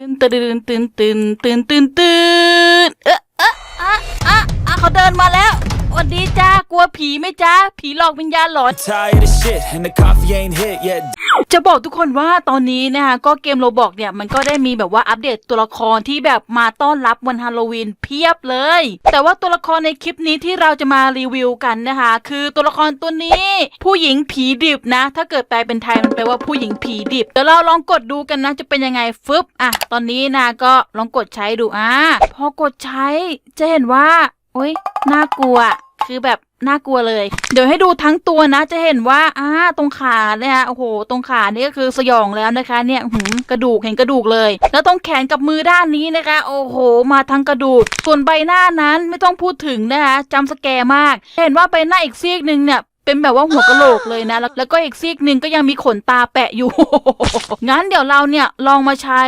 ตื่นตื่นตื่นตื่นตื่นตื่นตื่นเออเอ๊ะอะอะอะเขาเดินมาแล้ว วัสดีจ้ากลัวผีไหมจ้าผีหลอกวิญญาณหลอน Tired of shit and the coffee ain't hit yet. จะบอกทุกคนว่าตอนนี้นะคะก็เกมโรบอกเนี่ยมันก็ได้มีแบบว่าอัปเดตตัวละครที่แบบมาต้อนรับวันฮาโลวีนเพียบเลย แต่ว่าตัวละครในคลิปนี้ที่เราจะมารีวิวกันนะคะคือตัวละครตัวนี้ ผู้หญิงผีดิบนะ ถ้าเกิดแปลเป็นไทยมันแปลว่าผู้หญิงผีดิบเดี๋ยวเราลองกดดูกันนะจะเป็นยังไงฟึบอะตอนนี้นะก็ลองกดใช้ดูอะพอกดใช้จะเห็นว่าโอ๊ยน่ากลัว คือแบบน่ากลัวเลย เดี๋ยวให้ดูทั้งตัวนะ จะเห็นว่าอ่าตรงขาเนี่ยโอ้โห ตรงขานี่ก็คือสยองแล้วนะคะ เนี่ยหืมกระดูกเห็นกระดูกเลย แล้วตรงแขนกับมือด้านนี้นะคะ โอ้โห มาทั้งกระดูก ส่วนใบหน้านั้นไม่ต้องพูดถึงนะคะจำสแกมาก เห็นว่าใบหน้าอีกซีกหนึ่งเนี่ย เป็นแบบว่าหัวกะโหลกเลยนะ แล้วก็อีกซีกหนึ่งก็ยังมีขนตาแปะอยู่ งั้นเดี๋ยวเราเนี่ยลองมาใช้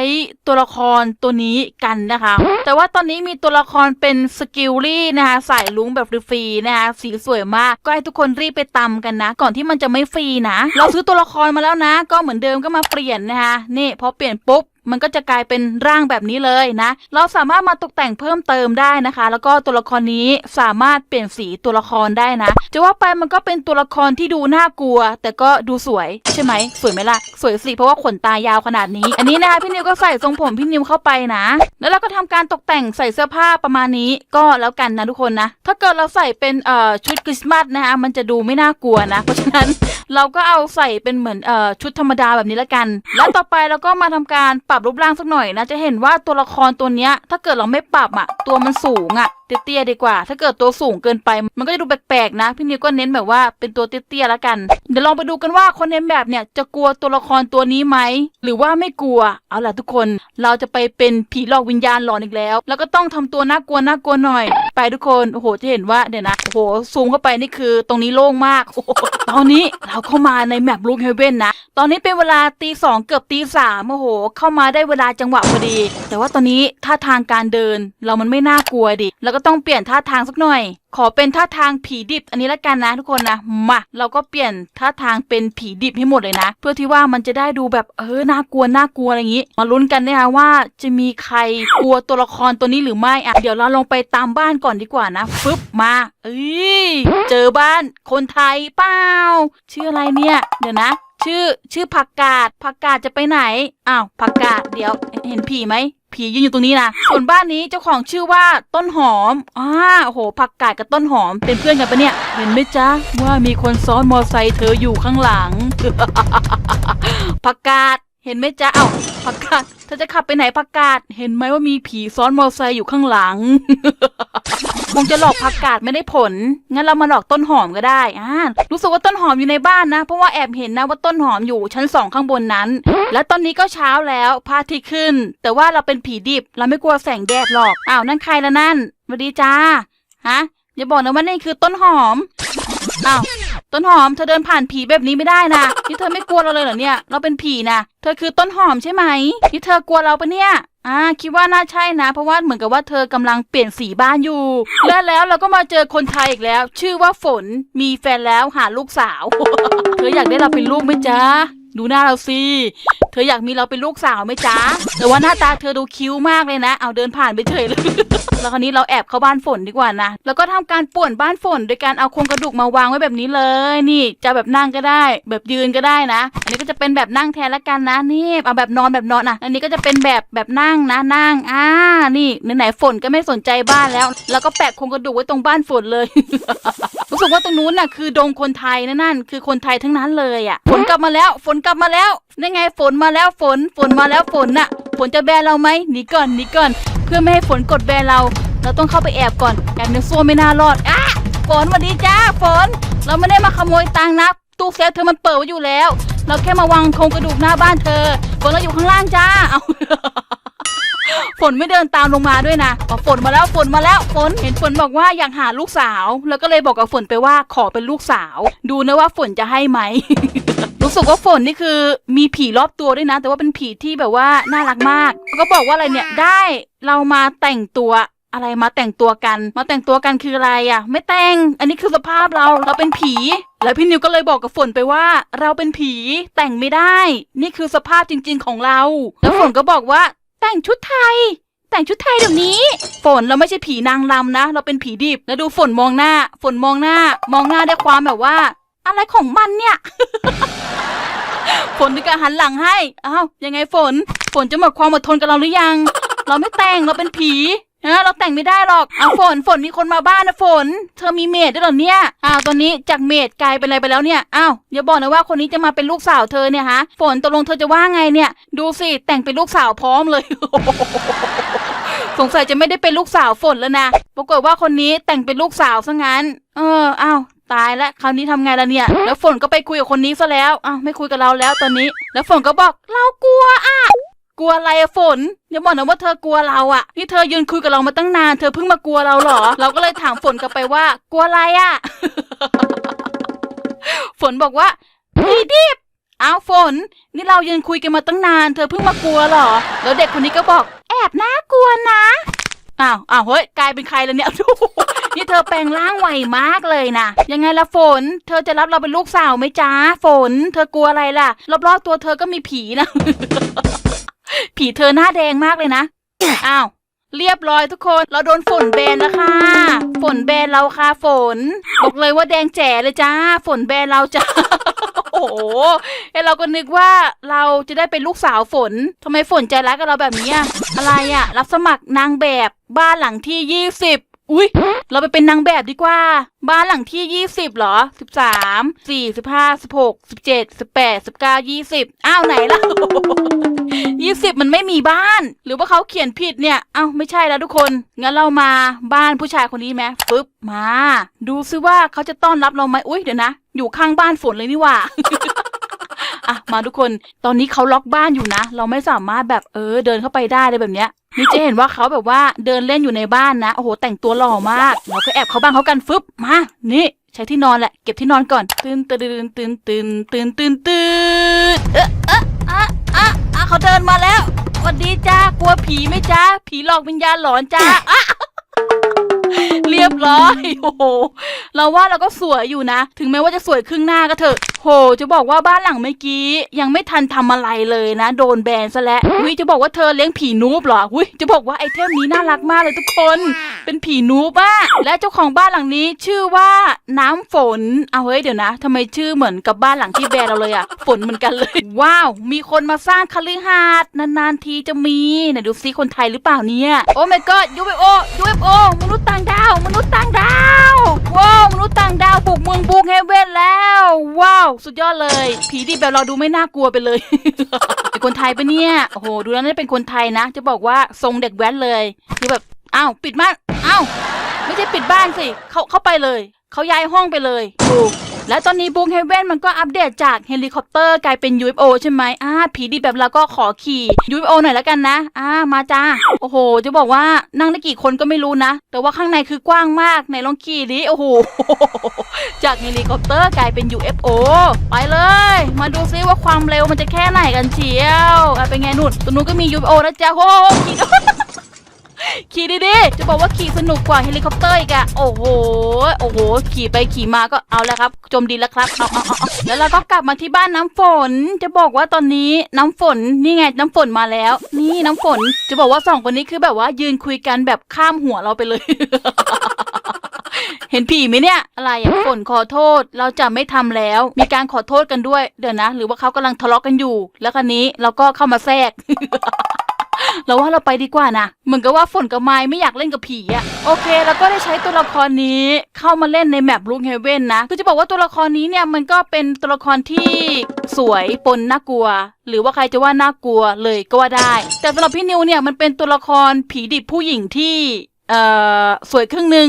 ตัวละครตัวนี้กันนะคะ แต่ว่าตอนนี้มีตัวละครเป็นสกิลลี่นะคะใส่ลุงแบบฟรีนะคะสีสวยมากก็ให้ทุกคนรีบไปตำกันนะ ก่อนที่มันจะไม่ฟรีนะ เราซื้อตัวละครมาแล้วนะ ก็เหมือนเดิมก็มาเปลี่ยนนะคะนี่พอเปลี่ยนปุ๊บ มันก็จะกลายเป็นร่างแบบนี้เลยนะ เราสามารถมาตกแต่งเพิ่มเติมได้นะคะ แล้วก็ตัวละครนี้สามารถเปลี่ยนสีตัวละครได้นะ จะว่าไปมันก็เป็นตัวละครที่ดูน่ากลัว แต่ก็ดูสวยใช่ไหม สวยไหมล่ะ สวยสิเพราะว่าขนตายาวขนาดนี้ อันนี้นะคะพี่นิวก็ใส่ทรงผมพี่นิวเข้าไปนะ แล้วเราก็ทำการตกแต่งใส่เสื้อผ้าประมาณนี้ก็แล้วกันนะทุกคนนะ ถ้าเกิดเราใส่เป็นเอ่อชุดคริสต์มาสนะคะมันจะดูไม่น่ากลัวนะ เพราะฉะนั้น เราก็เอาใส่เป็นเหมือนเอ่อชุดธรรมดาแบบนี้ละกัน แล้วต่อไปเราก็มาทำการปรับรูปร่างสักหน่อยนะ จะเห็นว่าตัวละครตัวเนี้ยถ้าเกิดเราไม่ปรับอะตัวมันสูงอะ เตี้ยๆดีกว่า ถ้าเกิดตัวสูงเกินไป มันก็จะดูแปลกๆนะ พี่นิวก็เน้นแบบว่าเป็นตัวเตี้ยๆและกัน เดี๋ยวลองไปดูกันว่าคนเน้นแบบเนี่ยจะกลัวตัวละครตัวนี้ไหม หรือว่าไม่กลัว เอาล่ะทุกคน เราจะไปเป็นผีหลอกวิญญาณหลอนอีกแล้ว แล้วก็ต้องทำตัวน่ากลัวน่ากลัวหน่อย ไปทุกคน โอ้โห จะเห็นว่าเดี๋ยวนะ โอ้โห ซูมเข้าไปนี่คือตรงนี้โล่งมากโอ้ตอนนี้เราเข้ามาในแมปลูกเฮเว่นนะ ตอนนี้เป็นเวลาตีสองเกือบตีสามโอ้โห เข้ามาได้เวลาจังหวะพอดี แต่ว่าตอนนี้ท่าทางการเดินเรามันไม่น่ากลัวดิ แล้วก็ต้องเปลี่ยนท่าทางสักหน่อย ขอเป็นท่าทางผีดิบอันนี้ละกันนะทุกคนนะมาเราก็เปลี่ยนท่าทางเป็นผีดิบให้หมดเลยนะ เพื่อที่ว่ามันจะได้ดูแบบเออน่ากลัวน่ากลัวอะไรอย่างนี้ มาลุ้นกันนะคะว่าจะมีใครกลัวตัวละครตัวนี้หรือไม่อะเดี๋ยวเราลงไปตามบ้านก่อนดีกว่านะฟึบมาเอ้ยเจอบ้านคนไทยเปล่าชื่ออะไรเนี่ย เดี๋ยวนะชื่อชื่อผักกาดผักกาดจะไปไหนอ้าวผักกาดเดี๋ยวเห็นผีไหม ผียืนอยู่ตรงนี้นะส่วนบ้านนี้เจ้าของชื่อว่าต้นหอมอ่าโอ้โหผักกาดกับต้นหอมเป็นเพื่อนกันปะเนี่ย เห็นไหมจ๊ะว่ามีคนซ้อนมอไซค์เธออยู่ข้างหลัง ผักกาดเห็นไหมจ๊ะเอ้า ผักกาดเธอจะขับไปไหนผักกาดเห็นไหมว่ามีผีซ้อนมอเตอร์ไซค์อยู่ข้างหลัง คงจะหลอกผักกาดไม่ได้ผล งั้นเรามาหลอกต้นหอมก็ได้อ่ารู้สึกว่าต้นหอมอยู่ในบ้านนะ เพราะว่าแอบเห็นนะว่าต้นหอมอยู่ชั้นสองข้างบนนั้น และตอนนี้ก็เช้าแล้วพระอาทิตย์ขึ้น แต่ว่าเราเป็นผีดิบ เราไม่กลัวแสงแดดหรอก อ้าวนั่นใครละนั่นสวัสดีจ้า ฮะ อย่าบอกนะว่านี่คือต้นหอม อ้าว ต้นหอมเธอเดินผ่านผีแบบนี้ไม่ได้นะนี่เธอไม่กลัวเราเลยเหรอเนี่ย เราเป็นผีนะเธอคือต้นหอมใช่ไหมนี่เธอกลัวเราปะเนี่ยอ่าคิดว่าน่าใช่นะ เพราะว่าเหมือนกับว่าเธอกำลังเปลี่ยนสีบ้านอยู่ และแล้วเราก็มาเจอคนไทยอีกแล้ว ชื่อว่าฝนมีแฟนแล้วหาลูกสาว เธออยากได้เราเป็นลูกไหมจ๊ะ ดูหน้าเราสิ เธออยากมีเราเป็นลูกสาวไหมจ๊ะ แต่ว่าหน้าตาเธอดูคิ้วมากเลยนะ เอาเดินผ่านไปเฉยเลย แล้วคราวนี้เราแอบเข้าบ้านฝนดีกว่านะ แล้วก็ทำการป่วนบ้านฝน โดยการเอาโครงกระดูกมาวางไว้แบบนี้เลย นี่จะแบบนั่งก็ได้ แบบยืนก็ได้นะ อันนี้ก็จะเป็นแบบนั่งแทนละกันนะ นี่ เอาแบบนอนแบบนอนอะอันนี้ก็จะเป็นแบบแบบนั่งนะนั่ง อ่า นี่ไหนๆฝนก็ไม่สนใจบ้านแล้ว แล้วก็แปะโครงกระดูกไว้ตรงบ้านฝนเลย รู้สึกว่าตรงนู้นน่ะคือดงคนไทยนะนั่น คือคนไทยทั้งนั้นเลยอะ ฝนกลับมาแล้ว ฝนกลับมาแล้วนี่ไงฝนมาแล้วฝน ฝนมาแล้วฝนน่ะ ฝนจะแบนเราไหมหนีก่อนหนีก่อน เพื่อไม่ให้ฝนกดแบนเรา เราต้องเข้าไปแอบก่อนแอบในซ่วไม่น่ารอดอะฝนสวัสดีจ้าฝน เราไม่ได้มาขโมยตังค์นะตู้เซฟเธอมันเปิดไว้อยู่แล้ว เราแค่มาวางโครงกระดูกหน้าบ้านเธอฝนเราอยู่ข้างล่างจ้าเอา ฝนไม่เดินตามลงมาด้วยนะอ๋อฝนมาแล้วฝนมาแล้วฝนเห็นฝนบอกว่าอยากหาลูกสาว แล้วก็เลยบอกกับฝนไปว่าขอเป็นลูกสาว ดูนะว่าฝนจะให้ไหมรู้สึกว่าฝนนี่คือมีผีรอบตัวด้วยนะ แต่ว่าเป็นผีที่แบบว่าน่ารักมาก ก็บอกว่าอะไรเนี่ยได้เรามาแต่งตัวอะไรมาแต่งตัวกัน มาแต่งตัวกันคืออะไรอะ ไม่แต่ง อันนี้คือสภาพเราเราเป็นผี แล้วพี่นิวก็เลยบอกกับฝนไปว่า เราเป็นผีแต่งไม่ได้ นี่คือสภาพจริง ๆ ของเรา แล้วฝนก็บอกว่า แต่งชุดไทย แต่งชุดไทยเดี๋ยวนี้ ฝนเราไม่ใช่ผีนางรำนะ เราเป็นผีดิบแล้วดูฝนมองหน้า ฝนมองหน้า มองหน้าด้วยความแบบว่า อะไรของมันเนี่ย ฝนถึงกับหันหลังให้อ้าวยังไงฝน ฝนจะหมดความอดทนกับเราหรือยัง เราไม่แต่งเราเป็นผี นะเราแต่งไม่ได้หรอกเอาฝนฝนมีคนมาบ้านนะฝน เธอมีเมดด้วยเหรอเนี่ยอ้าวตอนนี้จากเมดกลายเป็นอะไรไปแล้วเนี่ยอ้าวอย่าบอกนะว่าคนนี้จะมาเป็นลูกสาวเธอเนี่ยฮะฝนตกลงเธอจะว่าไงเนี่ย ดูสิแต่งเป็นลูกสาวพร้อมเลยสงสัยจะไม่ได้เป็นลูกสาวฝนแล้วนะปรากฏว่าคนนี้แต่งเป็นลูกสาวซะงั้น เอออ้าวตายแล้วคราวนี้ทำไงล่ะเนี่ย แล้วฝนก็ไปคุยกับคนนี้ซะแล้วอ้าวไม่คุยกับเราแล้วตอนนี้ แล้วฝนก็บอกเรากลัวอะ กลัวอะไรอะฝนอย่าบอกนะว่าเธอกลัวเราอะนี่เธอยืนคุยกับเรามาตั้งนาน เธอเพิ่งมากลัวเราเหรอ เราก็เลยถามฝนกลับไปว่ากลัวอะไรอะฝนบอกว่าผีดิบอ้าวฝน นี่เรายืนคุยกันมาตั้งนาน เธอเพิ่งมากลัวเหรอ แล้วเด็กคนนี้ก็บอก แอบน่ากลัวนะอ้าวอ้าวเฮ้ยกลายเป็นใครแล้วเนี่ยนี่เธอแปลงร่างไวมากเลยนะ ยังไงล่ะฝน เธอจะรับเราเป็นลูกสาวไหมจ้าฝน เธอกลัวอะไรล่ะ รอบๆตัวเธอก็มีผีนะ ผีเธอหน้าแดงมากเลยนะ อ้าว เรียบร้อยทุกคน เราโดนฝนแบนแล้วค่ะ ฝนแบนเราค่ะฝน บอกเลยว่าแดงแจ๋เลยจ้า ฝนแบนเราจ้า โอ้โหไอเราก็นึกว่าเราจะได้เป็นลูกสาวฝนทำไมฝนใจร้ายกับเราแบบนี้อะอะไรอะรับสมัครนางแบบบ้านหลังที่ยี่สิบอุ้ยเราไปเป็นนางแบบดีกว่า บ้านหลังที่ยี่สิบเหรอสิบสามสี่สิบห้าสิบหกสิบเจ็ดสิบแปดสิบเก้ายี่สิบอ้าวไหนล่ะ ยี่สิบมันไม่มีบ้าน หรือว่าเขาเขียนผิดเนี่ย เอ้าไม่ใช่แล้วทุกคน งั้นเรามาบ้านผู้ชายคนนี้ไหมปึ๊บมา ดูซิว่าเขาจะต้อนรับเราไหมอุ้ยเดี๋ยวนะ อยู่ข้างบ้านฝนเลยนี่หว่าอะมาทุกคน ตอนนี้เขาล็อกบ้านอยู่นะ เราไม่สามารถแบบเออเดินเข้าไปได้เลยแบบเนี้ย นี่จะเห็นว่าเขาแบบว่าเดินเล่นอยู่ในบ้านนะ โอ้โห แต่งตัวหล่อมาก เราก็แอบเขาบ้านเขากันฟึบมา นี่ใช้ที่นอนแหละ เก็บที่นอนก่อน ตื่นตื่นตื่นตื่นตื่นตื่นตื่นเอ๊ะเออ อะอะเขาเดินมาแล้วสวัสดีจ้ากลัวผีไหมจ้าผีหลอกวิญญาณหลอนจ้าอะเรียบร้อยโอ้โหเราว่าเราก็สวยอยู่นะ ถึงแม้ว่าจะสวยครึ่งหน้าก็เถอะ โห จะบอกว่าบ้านหลังเมื่อกี้ ยังไม่ทันทำอะไรเลยนะ โดนแบนซะแล้วอุ้ยจะบอกว่าเธอเลี้ยงผีนูบเหรออุ้ยจะบอกว่าไอเทมนี้น่ารักมากเลยทุกคน เป็นผีนูบอะ และเจ้าของบ้านหลังนี้ชื่อว่าน้ำฝน เอาเฮ้ยเดี๋ยวนะทำไมชื่อเหมือนกับบ้านหลังที่แบนเราเลยอะฝนเหมือนกันเลย ว้าว มีคนมาสร้างคฤหาสน์นานๆทีจะมีไหนดูซิคนไทยหรือเปล่าเนี่ยโอ้ my god UFO UFO มนุษย์ต่างดาวมนุษย์ต่างดาวว้าวมนุษย์ต่างดาวบุกเมืองบูกเฮเว่นแล้ว ว้าว สุดยอดเลย ผีดิบแบบเราดูไม่น่ากลัวไปเลยเป็นคนไทยปะเนี่ยโอ้โหดูแล้วน่าจะเป็นคนไทยนะ จะบอกว่าทรงเด็กแว้นเลยคือแบบอ้าวปิดบ้านอ้าว ไม่ใช่ปิดบ้านสิเขาเข้าไปเลยเขาย้ายห้องไปเลยถูกและตอนนี้บูงเฮเว่นมันก็อัปเดตจากเฮลิคอปเตอร์กลายเป็น UFO ใช่ไหมอ่าผีดีแบบเราก็ขอขี่ UFO หน่อยแล้วกันนะ อ่ามาจ้า โอ้โห จะบอกว่านั่งได้กี่คนก็ไม่รู้นะ แต่ว่าข้างในคือกว้างมากไหนลองขี่ดิโอ้โห จากเฮลิคอปเตอร์กลายเป็น UFO ไปเลย มาดูซิว่าความเร็วมันจะแค่ไหนกันเชียวอะเป็นไงนุ่นตัวนู้นก็มี UFO นะจ๊ะโอ้โหขี่ขี่ดีๆจะ บอกว่าขี่สนุกกว่าเฮลิคอปเตอร์อีกอะโอ้โห โอ้โห ขี่ไปขี่มาก็เอาแล้วครับ จมดินแล้วครับเอาเอาเอาแล้วเราก็กลับมาที่บ้านน้ำฝน จะบอกว่าตอนนี้น้ำฝนนี่ไงน้ำฝนมาแล้ว นี่น้ำฝน จะบอกว่าสองคนนี้คือแบบว่ายืนคุยกันแบบข้ามหัวเราไปเลยเห็นผีไหมเนี่ย อะไรอะฝนขอโทษเราจะไม่ทำแล้ว มีการขอโทษกันด้วย เดี๋ยวนะ หรือว่าเขากำลังทะเลาะกันอยู่ แล้วคันนี้เราก็เข้ามาแทรก เราว่าเราไปดีกว่านะ เหมือนกับว่าฝนกับไม้ไม่อยากเล่นกับผีอะโอเค แล้วก็ได้ใช้ตัวละครนี้เข้ามาเล่นในแมปลูกเฮเว่นนะ คือจะบอกว่าตัวละครนี้เนี่ยมันก็เป็นตัวละครที่สวยปนน่ากลัว หรือว่าใครจะว่าน่ากลัวเลยก็ว่าได้ แต่สำหรับพี่นิวเนี่ยมันเป็นตัวละครผีดิบผู้หญิงที่เอ่อสวยครึ่งหนึ่ง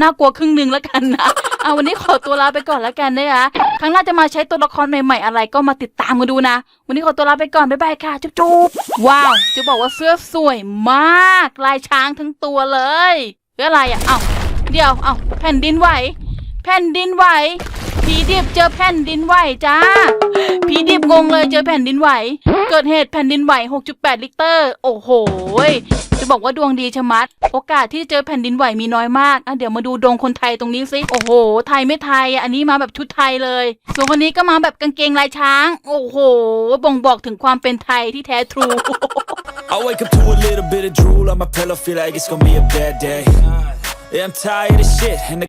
น่ากลัวครึ่งหนึ่งแล้วกันนะ เอาวันนี้ขอตัวลาไปก่อนแล้วกันนะคะครั้งหน้าจะมาใช้ตัวละครใหม่ๆอะไรก็มาติดตามกันดูนะ วันนี้ขอตัวลาไปก่อนบ๊ายบายค่ะจุ๊บจุ๊บว้าวจะบอกว่าเสื้อสวยมาก ลายช้างทั้งตัวเลยเฮ้ยออะไรอะเอ้าเดี๋ยวเอ้าแผ่นดินไหว แผ่นดินไหวผีดิบเจอแผ่นดินไหวจ้าผีดิบงงเลยเจอแผ่นดินไหว เกิดเหตุแผ่นดินไหว 6.8 ลิกเตอร์ โอ้โห บอกว่าดวงดีชะมัด โอกาสที่เจอแผ่นดินไหวมีน้อยมากอะเดี๋ยวมาดูดวงคนไทยตรงนี้สิโอ้โห ไทยไม่ไทยอันนี้มาแบบชุดไทยเลยส่วนคนนี้ก็มาแบบกางเกงลายช้าง โอ้โห บ่งบอกถึงความเป็นไทยที่แท้ทรู I wake up to a little bit of drool on my pillow, feel like it's gonna be a bad day. Yeah, I'm tired of shit, and the